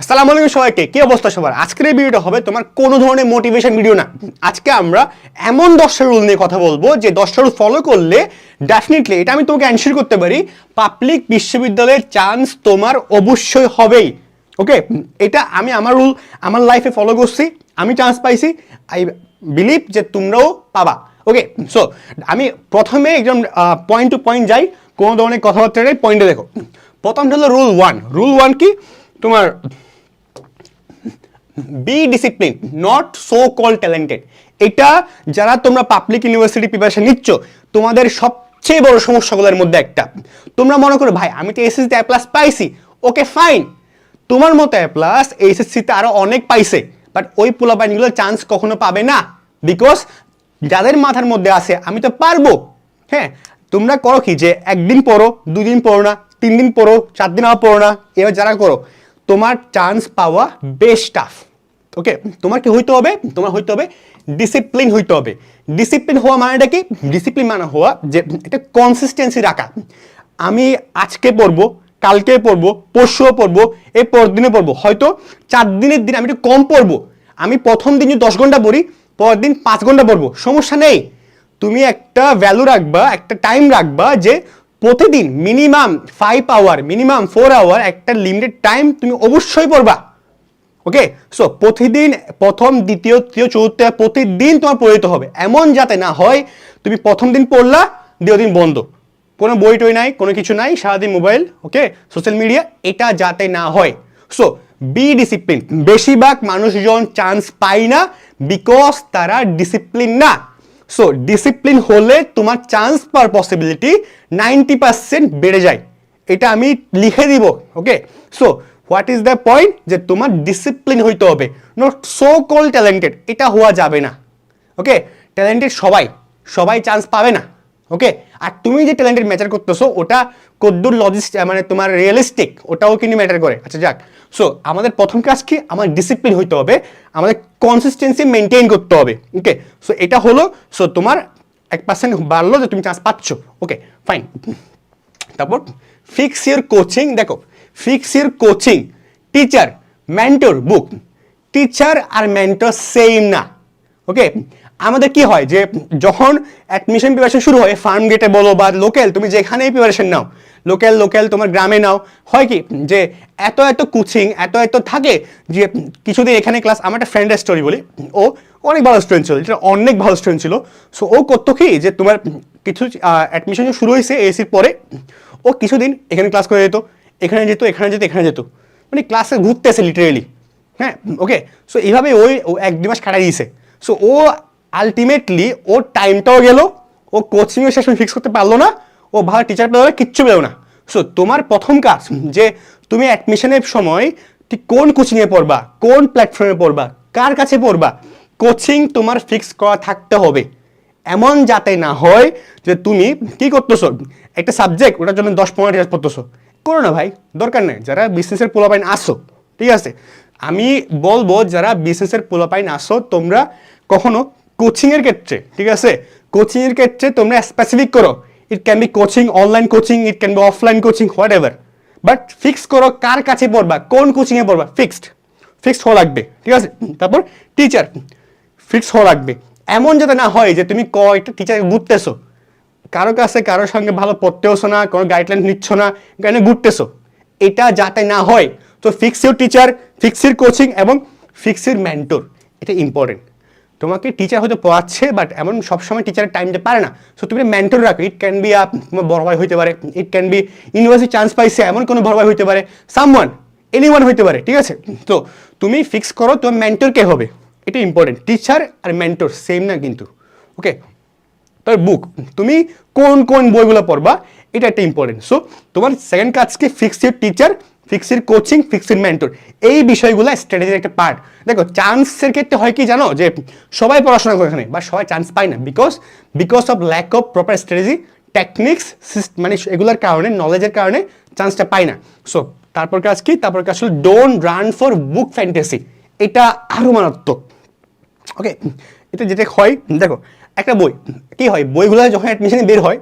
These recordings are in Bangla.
আসসালামু আলাইকুম সবাইকে, কি অবস্থা সবার? আজকের এই ভিডিওটা হবে তোমার কোনো ধরনের মোটিভেশন ভিডিও না। আজকে আমরা এমন দশটা রুল নিয়ে কথা বলব যে দশটা রুল ফলো করলে ডেফিনেটলি এটা আমি তোমাকে অ্যানসার করতে পারি পাবলিক বিশ্ববিদ্যালয়ের চান্স তোমার অবশ্যই হবেই। ওকে এটা আমি আমার রুল আমার লাইফে ফলো করছি, আমি চান্স পাইছি আই বিলিভ যে তোমরাও পাবা। ওকে সো আমি প্রথমে একজন পয়েন্ট টু পয়েন্ট যাই, কোনো ধরনের কথাবার্তা পয়েন্টে দেখো। প্রথমটা হলো রুল ওয়ান রুল ওয়ান কি? তোমার be discipline not so call talented এটা যারা তোমরা পাবলিক ইউনিভার্সিটি প্রিপারেশন নিচ্ছ, তোমাদের সবচেয়ে বড় সমস্যাগুলোর মধ্যে একটা। তোমরা মনে করো, ভাই, আমি তো এসএসসিতে এ প্লাস পাইছি। ওকে ফাইন তোমার মতো এ প্লাস এইচএসসিতে আরও অনেক পাইছে বাট ওই পোলাপাইনগুলো চান্স কখনো পাবে না। বিকজ যাদের মাথার মধ্যে আছে, আমি তো পারব। হ্যাঁ তোমরা করো কি যে, একদিন পড়ো, দুদিন পড়ো না তিন দিন পড়ো চার দিন আবার পড়ো না, এবার যারা করো, তোমার চান্স পাওয়া বেশ টাফ ওকে তোমার কি হইতে হবে? তোমার হইতে হবে ডিসিপ্লিন হইতে হবে। ডিসিপ্লিন হওয়া মানেটা কি? ডিসিপ্লিন মানে হওয়া যে একটা কনসিস্টেন্সি রাখা। আমি আজকে পড়ব, কালকে পড়ব, পরশুও পড়ব, এই পরের দিনে পড়ব। হয়তো চার দিনের দিন আমি একটু কম পড়ব। আমি প্রথম দিন যদি দশ ঘণ্টা পড়ি, পরের দিন পাঁচ ঘণ্টা পড়ব। সমস্যা নেই। তুমি একটা ভ্যালু রাখবা, একটা টাইম রাখবা যে প্রতিদিন minimum five hour minimum four hour একটা লিমিটেড টাইম তুমি অবশ্যই পড়বা। ওকে সো প্রতিদিন প্রথম, দ্বিতীয়, তৃতীয়, চতুর্থ, প্রতিদিন তোমার পড়িত হবে। এমন যাতে না হয়, তুমি প্রথম দিন পড়লা, দ্বিতীয় দিন বন্ধ। কোনো বই টই নাই, কোনো কিছু নাই, সারাদিন মোবাইল ওকে সোশ্যাল মিডিয়া এটা যাতে না হয়। সো বি ডিসিপ্লিন বেশিরভাগ মানুষজন চান্স পায় না বিকজ তারা ডিসিপ্লিন না। সো ডিসিপ্লিন হলে তোমার চান্স পাওয়ার পসিবিলিটি নাইনটি পার্সেন্ট বেড়ে যায়। এটা আমি লিখে দিব okay so what is the point যে তোমার ডিসিপ্লিন হইতে হবে। নট সো কল ট্যালেন্টেড এটা হওয়া যাবে না। ওকে ট্যালেন্টেড সবাই। সবাই চান্স পাবে না। ওকে আর তুমি যে ট্যালেন্টেড ম্যাচার করতেছো, ওটা কদ্দুর লজিস্ট মানে তোমার রিয়েলিস্টিক ওটাও কিন্তু ম্যাটার করে। আচ্ছা যাক। সো আমাদের প্রথম কাজ কি? আমার ডিসিপ্লিন হইতে হবে। আমাদের কনসিস্টেন্সি মেনটেন করতে হবে। ওকে সো এটা হলো সো তোমার এক পার্সেন্ট বাড়লো যে তুমি চান্স পাচ্ছ। ওকে ফাইন তারপর ফিক্স ইয়ার কোচিং দেখো fix your coaching, teacher, mentor book. Teacher R mentor same না, ওকে? আমাদের কি হয় যে যখন অ্যাডমিশন প্রিপারেশন শুরু হয়, ফার্ম গেটে বলো বা লোকাল, তুমি যেখানেই প্রিপারেশন নাও, লোকাল লোকাল তোমার গ্রামে নাও, হয় কি যে এত এত কোচিং, এত এত থাকে যে কিছুদিন এখানে ক্লাস, আমার একটা ফ্রেন্ডের স্টোরি বলি। ও অনেক ভালো স্টুডেন্ট ছিল যেটা অনেক ভালো স্টুডেন্ট ছিল। সো ও করতো কি যে তোমার কিছু অ্যাডমিশন শুরু হয়েছে এসির পরে, ও কিছুদিন এখানে ক্লাস করে যেত। এখানে যেত এখানে যেত এখানে যেত। মানে ক্লাসে ঘুরতেছে লিটারেলি হ্যাঁ? ওকে সো এইভাবে ওই এক দু মাস কাটাই দিয়েছে। সো ও আলটিমেটলি ওর টাইমটাও গেল, ও কোচিংয়ের শেষ ফিক্স করতে পারল না, ও ভালো টিচার পেল না কিচ্ছু পেল না। সো তোমার প্রথম কাজ, যে তুমি অ্যাডমিশনের সময় ঠিক কোন কোচিংয়ে পড়বা, কোন প্ল্যাটফর্মে পড়বা, কার কাছে পড়বা কোচিং তোমার ফিক্স করা থাকতে হবে। এমন যাতে না হয় যে তুমি কি করতেছো? একটা সাবজেক্ট ওটার জন্য দশ পনেরো টিচার পড়তেছো। করো না ভাই, দরকার নেই। যারা বিজনেসের পোলাপাইন আসো ঠিক আছে? আমি বলব, যারা বিজনেসের পোলাপাইন আসো তোমরা কখনো কোচিংয়ের ক্ষেত্রে, ঠিক আছে? কোচিংয়ের ক্ষেত্রে তোমরা স্পেসিফিক করো। It can be coaching online coaching it can be offline coaching whatever but fix করো, কার কাছে পড়বা, কোন কোচিংয়ে পড়বা? ফিক্সড ফিক্সড হওয়া লাগবে, ঠিক আছে? তারপর টিচার ফিক্স হওয়া লাগবে। এমন যাতে না হয় যে তুমি কয়টা টিচার ঘুরতেছো কারও কাছে কারোর সঙ্গে ভালো পড়তেওছো না, কোনো গাইডলাইন নিচ্ছ না, কেন ঘুরতেছো? এটা যাতে না হয়, তো fix your teacher fix your coaching এবং ফিক্স ইউর মেন্টর এটা ইম্পর্টেন্ট তোমাকে টিচার হয়তো পড়াচ্ছে বাট এমন সবসময় টিচারের টাইম দিতে পারে না। সো তুমি মেন্টর রাখো ইট ক্যান বি আপ বড় ভাই হইতে পারে it can be university chance পাইছে, এমন কোনো বড় ভাই হইতে পারে সামওয়ান এনিওয়ান হইতে পারে, ঠিক আছে? তো তুমি ফিক্স করো, তোমার মেন্টর কে হবে, এটা ইম্পর্টেন্ট টিচার আর মেন্টর সেম না কিন্তু ওকে তার বুক তুমি কোন কোন বইগুলো পড়বা, এটা একটা ইম্পর্টেন্ট সো তোমার সেকেন্ড কাজ কি? Fix your teacher fix your coaching fix your mentor এই বিষয়গুলো স্ট্র্যাটেজির একটা পার্ট দেখো চান্সের ক্ষেত্রে হয় কি জানো? যে সবাই পড়াশোনা করে এখানে, বা সবাই চান্স পায় না। Because because of lack of proper strategy techniques মানে এগুলোর কারণে নলেজের কারণে চান্সটা পায় না। সো তারপর কাজ কি? তারপর কাজ হলো don't run for book fantasy এটা আরও মারাত্মক। ওকে এটা যেটা হয়, দেখো একটা বই, কি হয়? বইগুলো যখন অ্যাডমিশনে বের হয়,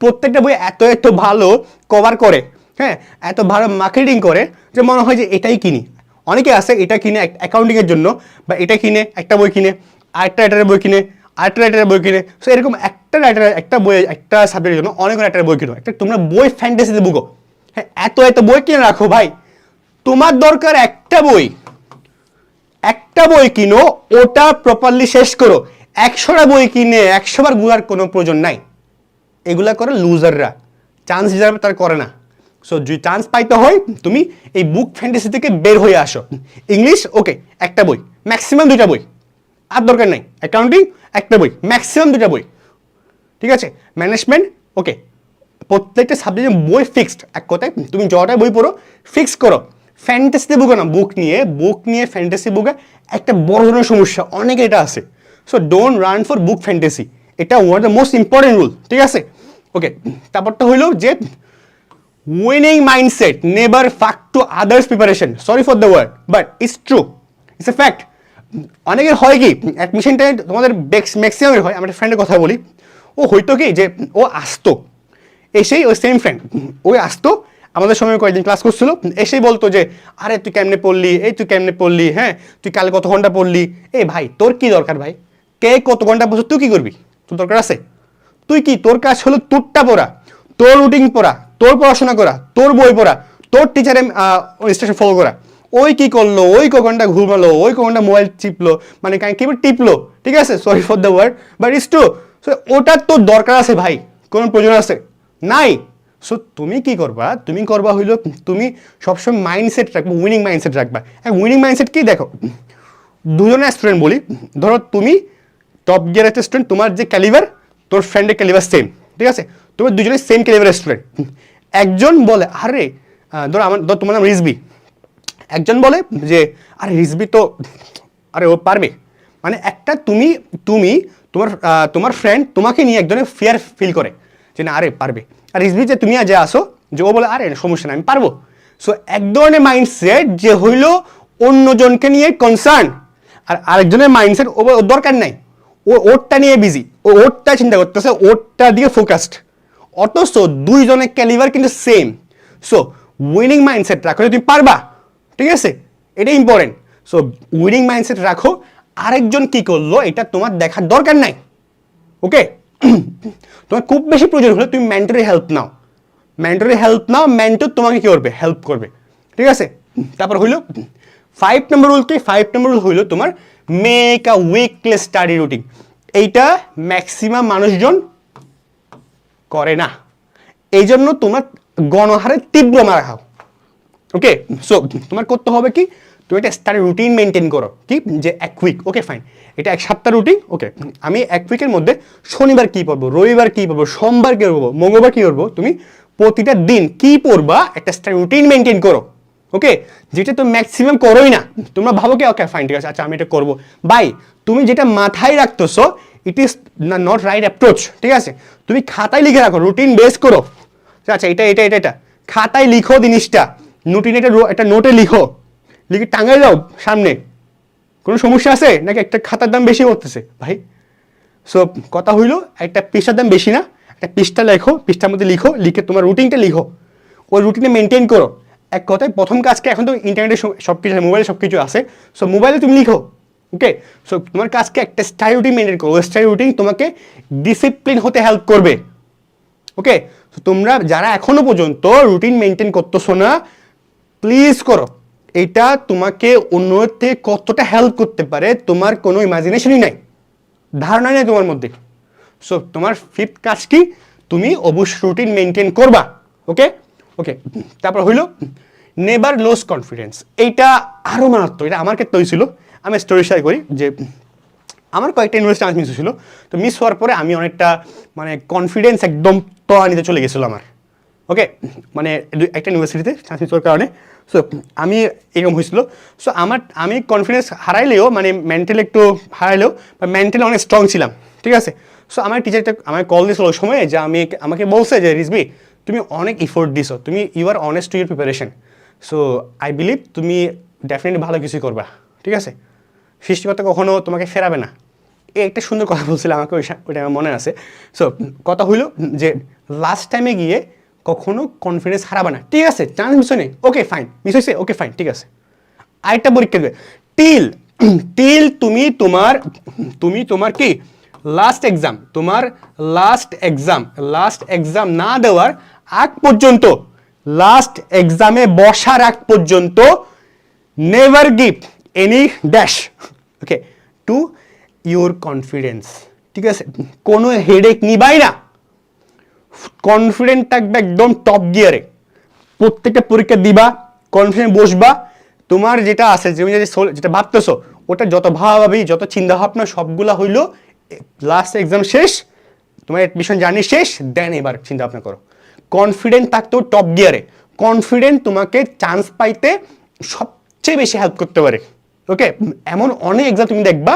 প্রত্যেকটা বই এত এত ভালো কভার করে হ্যাঁ? এত ভালো মার্কেটিং করে যে মনে হয় যে এটাই কিনি। অনেকে আছে, এটা কিনে অ্যাকাউন্টিংয়ের জন্য, বা এটা কিনে, একটা বই কিনে, আরেকটা রাইটারের বই কিনে, আরেকটা রাইটারের বই কিনে। সো এরকম একটা রাইটার একটা বই, একটা সাবজেক্টের জন্য অনেক রাইটারের বই কিনো। একটা তোমরা বই ফ্যান্টাসিতে বুকো হ্যাঁ এত এত বই কিনে রাখো ভাই। তোমার দরকার একটা বই। একটা বই কিনো, ওটা প্রপারলি শেষ করো। একশোটা বই কিনে একশোবার ঘুরার কোনো প্রয়োজন নাই। এগুলা করে লুজাররা চান্স হিসাবে তার করে না। সো যদি চান্স পাইতে হয়, তুমি এই বুক ফ্যান্টাসি থেকে বের হয়ে আসো। ইংলিশ ওকে একটা বই। ম্যাক্সিমাম দুইটা বই। আর দরকার নাই। অ্যাকাউন্টিং একটা বই। ম্যাক্সিমাম দুটা বই। ঠিক আছে? ম্যানেজমেন্ট ওকে প্রত্যেকটা সাবজেক্টের বই ফিক্সড এক কথায়, তুমি যটা বই পড়ো ফিক্স করো। ফ্যান্টাসিতে বুকে না বুক নিয়ে বুক নিয়ে ফ্যান্টাসি বুকে একটা বড় ধরনের সমস্যা। অনেক এটা আছে। So don't run for book fantasy এটা one the most important rule ঠিক আছে? ওকে তারপরটা হইল যে winning mindset never fuck to others preparation sorry for the word but it's true it's a fact অনেকের হয় কি অ্যাডমিশন তোমাদের ম্যাক্সিমামের হয়, আমার ফ্রেন্ডের কথা বলি। ও হয়তো কি যে ও আসতো, এসেই ওই সেম ফ্রেন্ড ওই আসতো, আমাদের সময় কয়েকদিন ক্লাস করছিল, এসেই বলতো যে, আরে, তুই কেমনে পড়লি? এই তুই কেমনে পড়লি? হ্যাঁ তুই কাল কত ঘণ্টা পড়লি? এই ভাই, তোর কি দরকার ভাই? কে কত ঘণ্টা বসে, তুই কি করবি? তোর দরকার আছে। তুই কি, তোর কাজ হলো তোরটা পড়া, তোর রুটিন পড়া, তোর পড়াশোনা করা, তোর বই পড়া, তোর টিচারের ইনস্ট্রাকশন ফলো করা। ওই কি করল, ওই ক ঘণ্টা ঘুমালো, ওই ক ঘণ্টা মোবাইল চিপলো মানে কিবোর্ড টিপলো, ঠিক আছে? Sorry for the word but is too so ওটার তোর দরকার আছে ভাই, কোনো প্রয়োজন আছে? নাই। সো তুমি কি করবা? তুমি করবা হইল, তুমি সবসময় মাইন্ডসেট রাখবা উইনিং মাইন্ডসেট রাখবা। উইনিং মাইন্ডসেট কি? দেখো দুজনের স্টুডেন্ট বলি, ধরো তুমি টপ গিয়ার একটা স্টুডেন্ট তোমার যে ক্যালিভার তোর ফ্রেন্ডের ক্যালিভার সেম ঠিক আছে? তোমার দুজনের সেম ক্যালিভারের স্টুডেন্ট একজন বলে, আরে ধরো আমার, ধর তোমার নাম রিজবি একজন বলে যে, আরে রিজবি তো, আরে, ও পারবে। মানে একটা তুমি তুমি, তোমার তোমার ফ্রেন্ড তোমাকে নিয়ে এক ধরনের ফিয়ার ফিল করে যে, না, আরে, পারবে। আর রিজবি যে, তুমি যে আসো, যে ও বলে, আরে সমস্যা নাই, আমি পারব। সো এক ধরনের মাইন্ডসেট যে হইল অন্যজনকে নিয়ে কনসার্ন আর আরেকজনের মাইন্ডসেট ও দরকার নাই। ও ওরটা নিয়ে বিজি ও ওরটা চিন্তা করতেছে, ওরটা দিয়ে ফোকাসড অথচ দুইজনের ক্যালিভার কিন্তু সেম সো উইনিং মাইন্ডসেট রাখো তুমি পারবা, ঠিক আছে? এটা ইম্পর্টেন্ট সো উইনিং মাইন্ডসেট রাখো, আরেকজন কি করল, এটা তোমার দেখার দরকার নাই। ওকে তোমার খুব বেশি প্রয়োজন হলে তুমি মেন্টরি হেল্প নাও। মেন্টরি হেল্প নাও মেন্টর তোমাকে কী করবে? হেল্প করবে। ঠিক আছে? তারপর হইল ফাইভ নম্বর রুল কি? ফাইভ নম্বর রুল হইল তোমার make a weekly study routine এইটা ম্যাক্সিমাম মানুষজন করে না। এই জন্য তোমার গণহারে তীব্র মারা খাও। ওকে সো তোমার করতে হবে কি? তুমি একটা স্টাডি রুটিন মেনটেন করো। কি? যে এক উইক ওকে ফাইন এটা এক সপ্তাহ রুটিন ওকে আমি এক উইকের মধ্যে শনিবার কী পড়ব, রবিবার কী পড়ব, সোমবার কী করব মঙ্গলবার কী করব তুমি প্রতিটা দিন কি পড়বা, একটা স্টাডি রুটিন মেনটেন করো। ওকে যেটা তো ম্যাক্সিমাম করোই না। তোমরা ভাবো কি ওকে ফাইন ঠিক আছে আচ্ছা আমি এটা করব। বাই তুমি যেটা মাথায় রাখতেছো it is not right approach ঠিক আছে? তুমি খাতায় লিখে রাখো রুটিন বেস করো। আচ্ছা এটা এটা এটা এটা। খাতায় লিখো জিনিসটা। নোটিন এটা একটা নোটে লিখো। লিখে টাঙাই দাও সামনে। কোনো সমস্যা আছে? নাকি একটা খাতার দাম বেশি করতেছে? ভাই সো কথা হইল, একটা পৃষ্ঠার দাম বেশি না। একটা পৃষ্ঠা লেখো, পৃষ্ঠার মধ্যে লিখো, লিখে তোমার রুটিনটা লিখো। ওই রুটিনে মেনটেন করো। এক কথায় প্রথম কাজকে এখন তো ইন্টারনেটে সব কিছু মোবাইলে সব কিছু আছে। সো মোবাইলে তুমি লিখো ওকে সো তোমার কাজকে একটা স্টাইল রুটিন মেনটেন করো। স্টাইল রুটিন তোমাকে ডিসিপ্লিন হতে হেল্প করবে ওকে তো তোমরা যারা এখনও পর্যন্ত রুটিন মেনটেন করতেছো না প্লিজ করো। এটা তোমাকে অন্যের থেকে কতটা হেল্প করতে পারে, তোমার কোনো ইমাজিনেশনই নাই ধারণা নেই তোমার মধ্যে। সো তোমার ফিফথ কাজ কি? তুমি অবশ্যই রুটিন মেনটেন করবা ওকে ওকে তারপর হইল নেভার লস কনফিডেন্স এইটা আরও মারাত্মক, এটা আমার ক্ষেত্রে হয়েছিল আমি স্টোরি শেয়ার করি যে, আমার কয়েকটা ইউনিভার্সিটি চান্স মিস হয়েছিল তো মিস হওয়ার পরে আমি অনেকটা মানে কনফিডেন্স একদম তলানিতে চলে গেছিল আমার। ওকে মানে একটা ইউনিভার্সিটিতে চান্স মিস হওয়ার কারণে। সো আমি এরকম হয়েছিল সো আমার, আমি কনফিডেন্স হারাইলেও মানে মেন্টাল একটু হারাইলেও, বা মেন্টালি অনেক স্ট্রং ছিলাম। ঠিক আছে? সো আমার টিচারটা আমার কল দিয়েছিল ওই সময় যে আমি আমাকে বলছে যে রিজবি তুমি অনেক ইফোর্ট দিছো। তুমি you are honest to your preparation so I believe তুমি ডেফিনেটলি ভালো কিছুই করবা, ঠিক আছে? সৃষ্টিকর্তা কখনো তোমাকে ফেরাবে না। এই একটা সুন্দর কথা বলছিল আমাকে, ওই ওইটা আমার মনে আছে। সো কথা হইল যে লাস্ট টাইমে গিয়ে কখনো কনফিডেন্স হারাবে না। ঠিক আছে চান্স মিস হয়নি ওকে ফাইন মিস হয়েছে ওকে ফাইন ঠিক আছে। আরেকটা পরীক্ষা দেবে। টিল টিল তুমি তোমার তুমি তোমার কি? লাস্ট এক্সাম তোমার লাস্ট এক্সাম লাস্ট এক্সাম না দেওয়ার আগ পর্যন্ত লাস্ট এক্সামে বসার আগ পর্যন্ত never give any dash okay to your confidence ঠিক আছে? কোনো হেডেক নিবাই না। কনফিডেন্ট থাকবে একদম টপ গিয়ারে প্রত্যেকটা পরীক্ষা দিবা কনফিডেন্ট বসবা, তোমার যেটা আছে, তুমি যেটা যেটা ভাবতেছো, ওটা যত ভাবাভাবি, যত চিন্তা ভাবনা সবগুলা হইল লাস্ট এক্সাম শেষ, তোমার অ্যাডমিশন জার্নি শেষ দেন এবার চিন্তা ভাবনা করো। কনফিডেন্ট থাকতেও টপ গিয়ারে কনফিডেন্ট তোমাকে চান্স পাইতে সবচেয়ে বেশি হেল্প করতে পারে। ওকে এমন অনেক এক্সাম তুমি দেখবা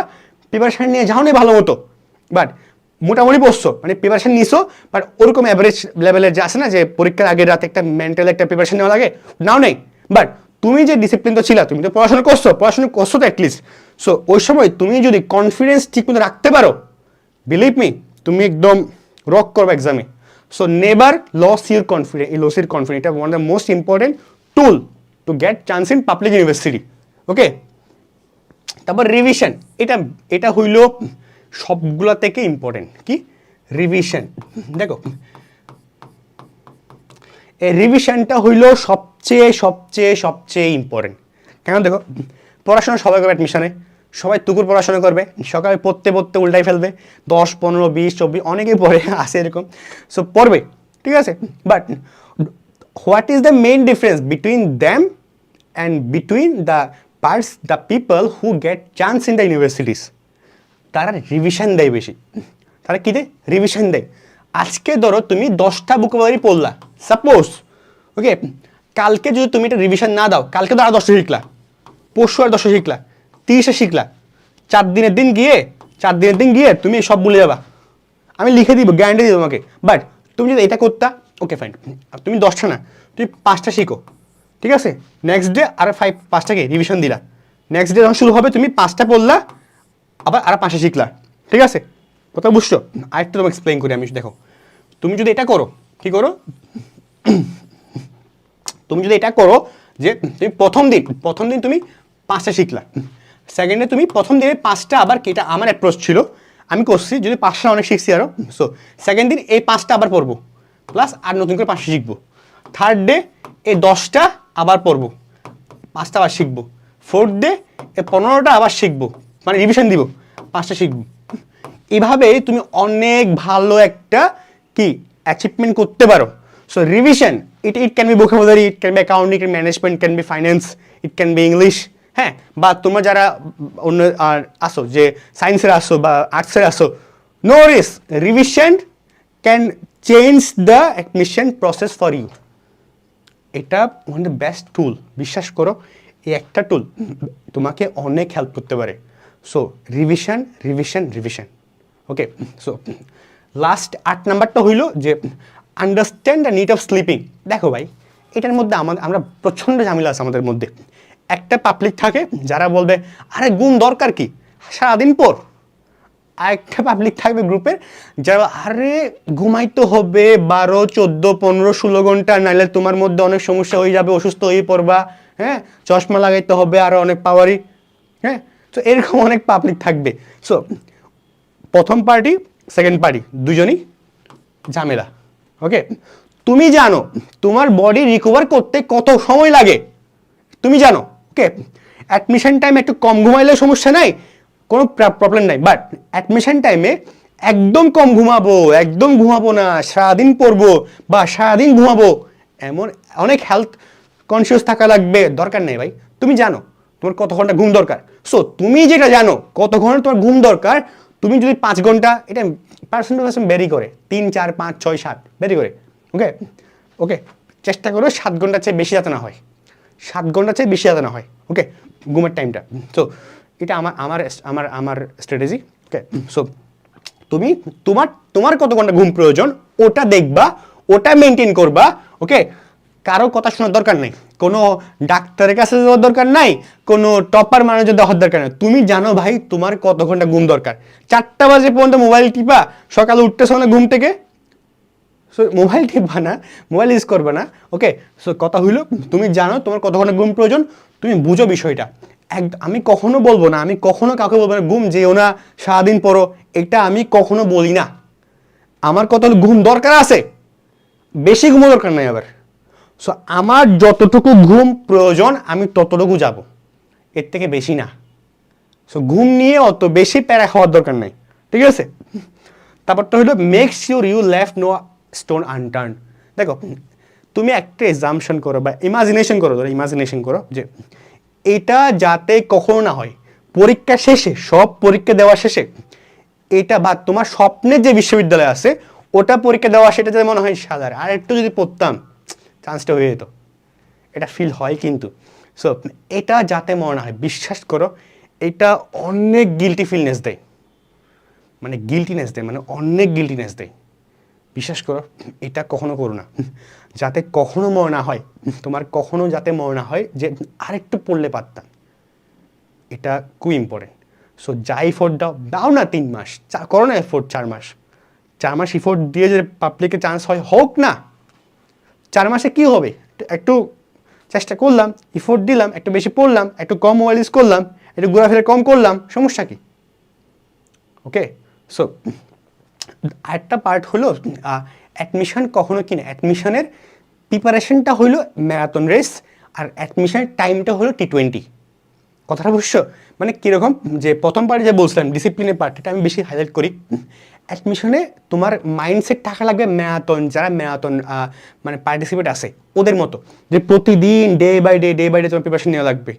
প্রিপারেশন নিয়ে যাও ভালো মতো। বাট মোটামুটি বসছো মানে প্রিপারেশন নিছো বাট ওরকম অ্যাভারেজ লেভেলের যে আছে না, যে পরীক্ষার আগের রাতে একটা মেন্টাল একটা প্রিপারেশন নেওয়া লাগে, নাও নেই। বাট তুমি যে ডিসিপ্লিন তো ছিল, তুমি তো পড়াশোনা করছ পড়াশোনা করছ তো অ্যাটলিস্ট সো ওই সময় তুমি যদি কনফিডেন্স ঠিক মতো রাখতে পারো বিলিভ মি তুমি একদম রক করবে এক্সামে লস ইউর কনফিডেন্স এই লস ইউর কনফিডেন্স এটা one of the most important tool to get chance in public university okay তারপর রিভিশন এটা এটা হইল সবগুলা থেকে ইম্পর্টেন্ট কি? রিভিশন দেখো। এই রিভিশনটা হইল সবচেয়ে সবচেয়ে সবচেয়ে ইম্পর্টেন্ট কেন দেখো? পড়াশোনা সবাই করবে অ্যাডমিশনে সবাই তুকুর পড়াশোনা করবে, সকালে পড়তে পড়তে উল্টাই ফেলবে, দশ, পনেরো, বিশ, চব্বিশ, অনেকেই পড়ে, আসে এরকম। সো পড়বে, ঠিক আছে? But what is the main difference between them and between the pass the people who get chance in the universities তারা রিভিশন দেয় বেশি। তারা কী দেয়? রিভিশন দেয়। আজকে ধরো তুমি দশটা বুকবারি পড়লা সাপোজ ওকে কালকে যদি তুমি এটা রিভিশন না দাও, কালকে তো আর দশটা শিখলা, পরশু আর দশটা শিখলা। তিরিশে শিখলা। চার দিনের দিন গিয়ে, চার দিনের দিন গিয়ে তুমি সব ভুলে যাবা। আমি লিখে দিব গ্যারান্টি দিব তোমাকে। বাট তুমি যদি এটা করতা ওকে ফাইন তুমি দশটা না, তুমি পাঁচটা শিখো। ঠিক আছে? নেক্সট ডে আর ফাইভ পাঁচটাকে রিভিশন দিলা। নেক্সট ডে যখন শুরু হবে, তুমি পাঁচটা পড়লা, আবার আর পাঁচটা শিখলা। ঠিক আছে? কথা বুঝছ? আরেকটা তোমাকে এক্সপ্লেন করি আমি, দেখো। তুমি যদি এটা করো, কি করো? তুমি যদি এটা করো, যে তুমি প্রথম দিন প্রথম দিন তুমি পাঁচটা শিখলা। সেকেন্ডে তুমি প্রথম দিনে পাঁচটা আবার এটা আমার অ্যাপ্রোচ ছিল। আমি করছি, যদি পাঁচটা অনেক শিখছি আরও সো সেকেন্ড দিন এই পাঁচটা আবার পড়ব। প্লাস আর নতুন করে পাঁচটা শিখব। থার্ড ডে এই দশটা আবার পড়ব। পাঁচটা আবার শিখব। ফোর্থ ডে এই পনেরোটা আবার শিখব। মানে রিভিশন দিব। পাঁচটা শিখব। এভাবে তুমি অনেক ভালো একটা কি অ্যাচিভমেন্ট করতে পারো। So revision it it can be vocabulary it can be account accounting management can be finance it can be English হ্যাঁ বা তোমরা যারা অন্য, আর আসো, যে সায়েন্সের আসো বা আর্টসের আসো no Rhys revision can change the admission process for you এটা ওয়ান দ্য বেস্ট টুল বিশ্বাস করো, এই একটা টুল তোমাকে অনেক হেল্প করতে পারে। So revision revision revision okay so last আট নাম্বারটা হইল যে understand the need of sleeping দেখো ভাই, এটার মধ্যে আমাদের আমরা প্রচণ্ড ঝামেলা আছে আমাদের মধ্যে। একটা পাবলিক থাকে যারা বলবে, আরে গুণ দরকার কি? সারাদিন পর আরেকটা পাবলিক থাকবে গ্রুপের যারা আরে ঘুমাইতে হবে, বারো, চোদ্দ, পনেরো, ষোলো ঘণ্টা, নাইলে তোমার মধ্যে অনেক সমস্যা হয়ে যাবে, অসুস্থ হয়ে পড়বা। হ্যাঁ? চশমা লাগাইতে হবে আরও অনেক পাওয়ারই হ্যাঁ? তো এরকম অনেক পাবলিক থাকবে। সো প্রথম পার্টি সেকেন্ড পার্টি দুজনই ঝামেলা ওকে তুমি জানো, তোমার বডি রিকভার করতে কত সময় লাগে? তুমি জানো? ওকে অ্যাডমিশন টাইমে একটু কম ঘুমাইলে সমস্যা নাই, কোনো প্রবলেম নাই বাট অ্যাডমিশন টাইমে একদম কম ঘুমাবো, একদম ঘুমাবো না, সারাদিন পড়ব বা সারাদিন ঘুমাবো, এমন অনেক হেলথ কনসিয়াস থাকা লাগবে, দরকার নেই ভাই। তুমি জানো, তোমার কত ঘণ্টা ঘুম দরকার। সো তুমি যেটা জানো, কত ঘণ্টা তোমার ঘুম দরকার, তুমি যদি পাঁচ ঘণ্টা, এটা পার্সেন্ট পার্সেন্ট বেরি করে, তিন, চার, পাঁচ, ছয়, সাত বেরি করে ওকে ওকে চেষ্টা করো সাত ঘণ্টার চেয়ে বেশি যাতে না হয়। সাত ঘণ্টা চেয়ে বেশি যাতে হয় ওকে ঘুমের টাইমটা সো এটা আমার আমার আমার আমার স্ট্র্যাটেজি ওকে সো তুমি, তোমার তোমার কত ঘণ্টা ঘুম প্রয়োজন, ওটা দেখবা, ওটা মেনটেন করবা ওকে কারও কথা শোনার দরকার নেই। কোনো ডাক্তারের কাছে যাওয়ার দরকার নাই, কোনো টপার মানুষের দেওয়ার দরকার নেই। তুমি জানো ভাই, তোমার কত ঘণ্টা ঘুম দরকার। চারটা বাজে পর্যন্ত মোবাইল টিপা, সকালে উঠতেছো না ঘুম থেকে। সো মোবাইল টিপবা না মোবাইল ইউজ করবে না ওকে সো কথা হইল, তুমি জানো তোমার কত ঘণ্টা ঘুম প্রয়োজন, তুমি বুঝো বিষয়টা। এক, আমি কখনো বলব না, আমি কখনো কাউকে বলব না, ঘুম যেও না, সারাদিন পরো এটা আমি কখনো বলি না। আমার কত ঘুম দরকার আছে? বেশি ঘুমো দরকার নাই আবার। সো আমার যতটুকু ঘুম প্রয়োজন, আমি ততটুকু যাব। এর থেকে বেশি না। সো ঘুম নিয়ে অত বেশি প্যারা খাওয়ার দরকার নাই। ঠিক আছে? তারপরটা হলো makes your you left no stone unturned দেখো, তুমি একটা এক্সামশন করো বা ইমাজিনেশন করো, ধরো ইমাজিনেশন করো যে এটা যাতে কখনো না হয়, পরীক্ষা শেষে, সব পরীক্ষা দেওয়া শেষে, এটা বা তোমার স্বপ্নের যে বিশ্ববিদ্যালয় আছে, ওটা পরীক্ষা দেওয়া সেটা যদি মনে হয় সাদার আর একটু যদি পড়তাম চান্সটা হয়ে যেত। এটা ফিল হয় কিন্তু। সো এটা যাতে মনে হয়, বিশ্বাস করো, এটা অনেক গিলটি ফিলনেস দেয়। মানে গিলটিনেস দেয় মানে অনেক গিলটিনেস দেয়। বিশ্বাস করো, এটা কখনো করো না। যাতে কখনো মনে না হয়, তোমার কখনো যাতে মনে না হয়, যে আরেকটু পড়লে পারতাম। এটা খুব ইম্পর্টেন্ট সো যা এফোর্ট দাও দাও না তিন মাস, চা- করো না এফোর্ট চার মাস। চার মাস এফোর্ট দিয়ে যে পাবলিকে চান্স হয়, হোক না। চার মাসে কি হবে? একটু চেষ্টা করলাম এফোর্ট দিলাম, একটু বেশি পড়লাম, একটু কম মোবাইল ইউজ করলাম, একটু ঘোরাফেরা কম করলাম, সমস্যা কি? ওকে সো আরেকটা পার্ট হলো অ্যাডমিশন কখনো কি না অ্যাডমিশনের প্রিপারেশনটা হলো ম্যারাথন রেস আর অ্যাডমিশনের টাইমটা হলো টি টোয়েন্টি কথাটা বুঝছ? মানে কীরকম? যে প্রথম পার্টে যে বলছিলাম ডিসিপ্লিনের পার্ট এটা আমি বেশি হাইলাইট করি। অ্যাডমিশনে তোমার মাইন্ডসেট থাকা লাগবে ম্যারাথন যারা ম্যারাথন মানে পার্টিসিপেট আছে, ওদের মতো। যে প্রতিদিন day by day day by day তোমার প্রিপারেশন নেওয়া লাগবে।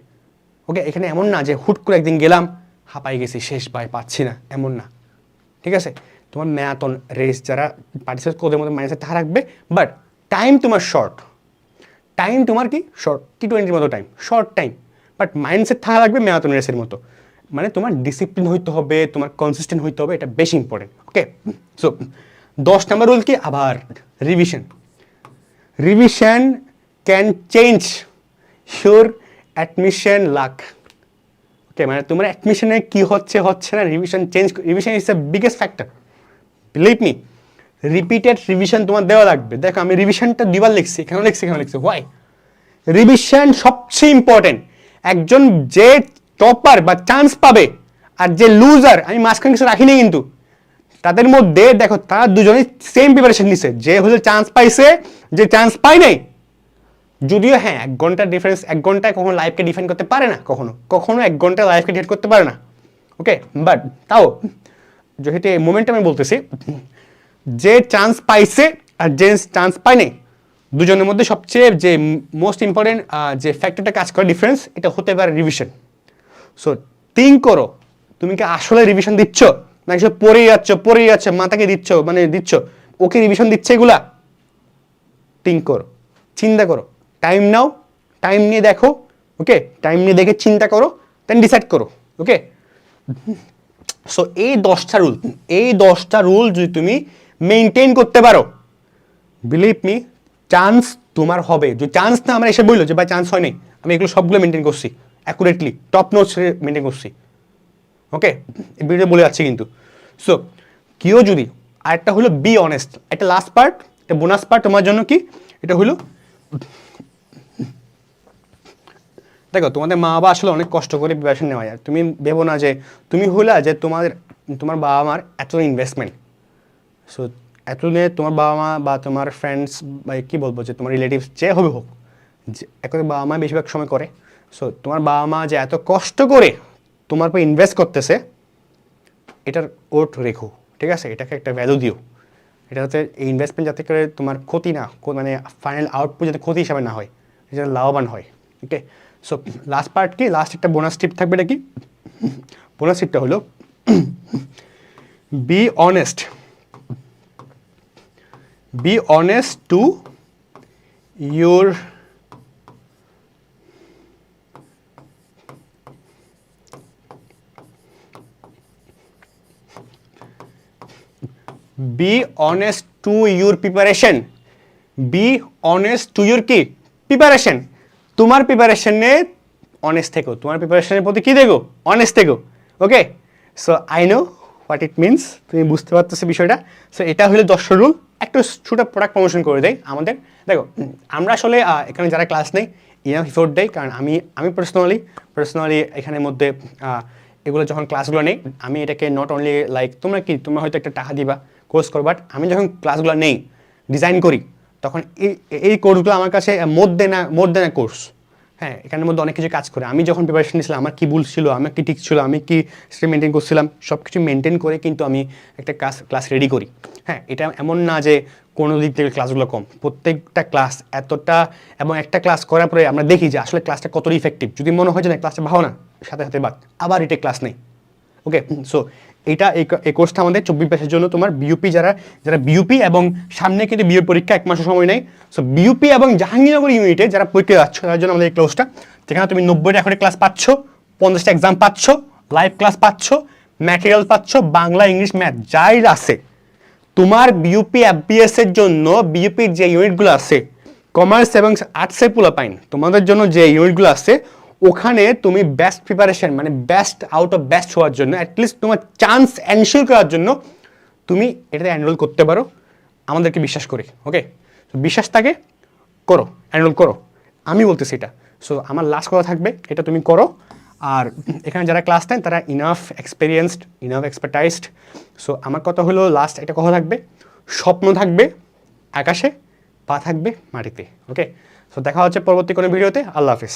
ওকে এখানে এমন না যে হুট করে একদিন গেলাম, হাঁপাই গেছি, শেষ ভাই পাচ্ছি না। এমন না। ঠিক আছে? তোমার ম্যারাথন রেস যারা পার্টিসিপেট ওদের মধ্যে মাইন্ডসেট থাকা রাখবে বাট টাইম তোমার শর্ট টাইম তোমার কি? শর্ট টি টোয়েন্টির মতো time short time but mindset থাকা লাগবে ম্যারাথন রেসের মতো। মানে তোমার ডিসিপ্লিন হইতে হবে, তোমার কনসিস্টেন্ট হইতে হবে, এটা বেশি ইম্পর্টেন্ট ওকে সো দশ নাম্বার রুল কি? আবার revision revision can change sure admission luck okay মানে তোমার অ্যাডমিশনে কি হচ্ছে হচ্ছে না revision change revision is the biggest factor believe me repeated revision তোমার দেওয়া লাগবে। দেখো, আমি রিভিশনটা দুবার লিখছি এখানেও লিখছি, এখানে লিখছি। হোয়াই রিভিশন সবচেয়ে ইম্পর্টেন্ট একজন যে টপার বা চান্স পাবে আর যে লুজার আমি মাঝখানে কিছু রাখিনি কিন্তু, তাদের মধ্যে দেখো, তারা দুজনেই সেম প্রিপারেশন নিছে। যে হচ্ছে চান্স পাইছে, যে চান্স পায় নাই। যদিও হ্যাঁ এক ঘণ্টার ডিফারেন্স এক ঘন্টায় কখনো লাইফকে ডিফাইন করতে পারে না, কখনো। কখনো এক ঘণ্টা লাইফকে ডিফাইন করতে পারে না। ওকে বাট তাও যেহেতু এই মোমেন্টে আমি বলতেছি, যে চান্স পাইছে আর যে চান্স পায়নি, দুজনের মধ্যে সবচেয়ে যে মোস্ট ইম্পর্টেন্ট যে ফ্যাক্টরটা কাজ করে ডিফারেন্স এটা হতে পারে রিভিশন সো থিঙ্ক করো, তুমি কি আসলে রিভিশন দিচ্ছ? না কিছু পড়েই যাচ্ছ পড়েই যাচ্ছ, মাথাকে দিচ্ছ মানে দিচ্ছ? ওকে রিভিশন দিচ্ছে এগুলা? থিঙ্ক করো, চিন্তা করো। টাইম নাও টাইম নিয়ে দেখো ওকে টাইম নিয়ে দেখে চিন্তা করো দেন ডিসাইড করো ওকে সো এই দশটা রুল এই দশটা রুল যদি তুমি মেনটেন করতে পারো বিলিভ মি চান্স তোমার হবে। যদি চান্স না, আমরা এসে বলল যে, ভাই চান্স হয়নি আমি এগুলো সবগুলো মেনটেন করছি অ্যাকুরেটলি টপ নোটস মেনটেন করছি। ওকে ভিডিও বলে যাচ্ছি কিন্তু। সো কেউ যদি, আরেকটা হলো বি অনেস্ট একটা লাস্ট পার্ট একটা বোনাস পার্ট তোমার জন্য কি? এটা হলো দেখো, তোমাদের মা বাবা আসলে অনেক কষ্ট করে প্রিপারেশন নেওয়া যায়। তুমি ভেবো না যে, তুমি হলা যে তোমাদের, তোমার বাবা মার এত ইনভেস্টমেন্ট সো এতদিনে তোমার বাবা মা বা তোমার ফ্রেন্ডস বা কী বলব যে, তোমার রিলেটিভস যে হবে হোক এখন বাবা মা বেশিরভাগ সময় করে। সো তোমার বাবা মা যে এত কষ্ট করে তোমার উপর ইনভেস্ট করতেছে, এটার ওট রেখো, ঠিক আছে? এটাকে একটা ভ্যালু দিও। এটা যাতে এই ইনভেস্টমেন্ট যাতে করে তোমার ক্ষতি না মানে ফাইনাল আউটপুট যাতে ক্ষতি হিসাবে না হয়, এটা লাভবান হয় ওকে সো লাস্ট পার্ট কি লাস্ট একটা বোনাস টিপ থাকবে এটা কি বোনাস টিপটা হলো be honest be honest to your be honest to your preparation be honest to your কি প্রিপারেশন তোমার প্রিপারেশনে অনেস্ট থেকো। তোমার প্রিপারেশনের প্রতি কী দেখো? অনেস্ট থেকো। Okay so I know what it means তুমি বুঝতে পারতেছো বিষয়টা। সো এটা হলো দশ রুল একটু ছোটো প্রোডাক্ট প্রমোশন করে দেয় আমাদের। দেখো আমরা আসলে এখানে যারা ক্লাস নেই ইনাফ ইফোর্ট দেয়। কারণ আমি আমি পার্সোনালি পার্সোনালি এখানের মধ্যে এগুলো যখন ক্লাসগুলো নেই, আমি এটাকে নট অনলি লাইক তোমরা কি, তোমরা হয়তো একটা টাকা দিবা কোর্স করো বাট আমি যখন ক্লাসগুলো নেই ডিজাইন করি তখন এই এই কোর্সগুলো আমার কাছে মোর দেন মোর দেন কোর্স হ্যাঁ এখানের মধ্যে অনেক কিছু কাজ করে। আমি যখন প্রিপারেশন নিয়েছিলাম, আমার কী ভুল ছিল, আমার কি ঠিক ছিল, আমি কি সেটা মেনটেন করছিলাম সব কিছু মেনটেন করে কিন্তু আমি একটা ক্লাস ক্লাস রেডি করি। হ্যাঁ এটা এমন না যে কোনো দিক থেকে ক্লাসগুলো কম। প্রত্যেকটা ক্লাস এতটা, এবং একটা ক্লাস করার পরে আমরা দেখি যে আসলে ক্লাসটা কতটা ইফেক্টিভ যদি মনে হয় যে না ক্লাসটা ভালো না, সাথে সাথে বাদ, আবার এটা ক্লাস নেই। ওকে সো এটা এই কোর্সটা আমাদের চব্বিশ মাসের জন্য। তোমার বিউপি যারা যারা বিউপি এবং সামনে কিন্তু বিউর পরীক্ষা এক মাসের সময় নেই। সো বিউপি এবং জাহাঙ্গীরনগর ইউনিটে যারা পরীক্ষা যাচ্ছ তার জন্য আমাদের এই কোর্সটা যেখানে তুমি নব্বইটা করে ক্লাস পাচ্ছ, পঞ্চাশটা এক্সাম পাচ্ছ লাইভ ক্লাস পাচ্ছ ম্যাটেরিয়াল পাচ্ছ, বাংলা, ইংলিশ ম্যাথ যাই আছে। তোমার বিউপি এফবিএস এর জন্য বিউপির যে ইউনিটগুলো আছে কমার্স এবং আর্টসের পাইন তোমাদের জন্য যে ইউনিটগুলো আছে ওখানে তুমি বেস্ট প্রিপারেশন মানে বেস্ট আউট অফ বেস্ট হওয়ার জন্য অ্যাটলিস্ট তোমার চান্স এনশিওর করার জন্য তুমি এটাতে অ্যানরোল করতে পারো। আমাদেরকে বিশ্বাস করে ওকে তো বিশ্বাস থাকে, করো অ্যানরোল করো। আমি বলতেছি এটা। সো আমার লাস্ট কথা থাকবে, এটা তুমি করো। আর এখানে যারা ক্লাস নেন তারা enough experienced enough expertised so আমার কথা হলো লাস্ট একটা কথা থাকবে, স্বপ্ন থাকবে আকাশে, পা থাকবে মাটিতে ওকে সো দেখা হচ্ছে পরবর্তী কোনো ভিডিওতে আল্লাহ হাফিজ।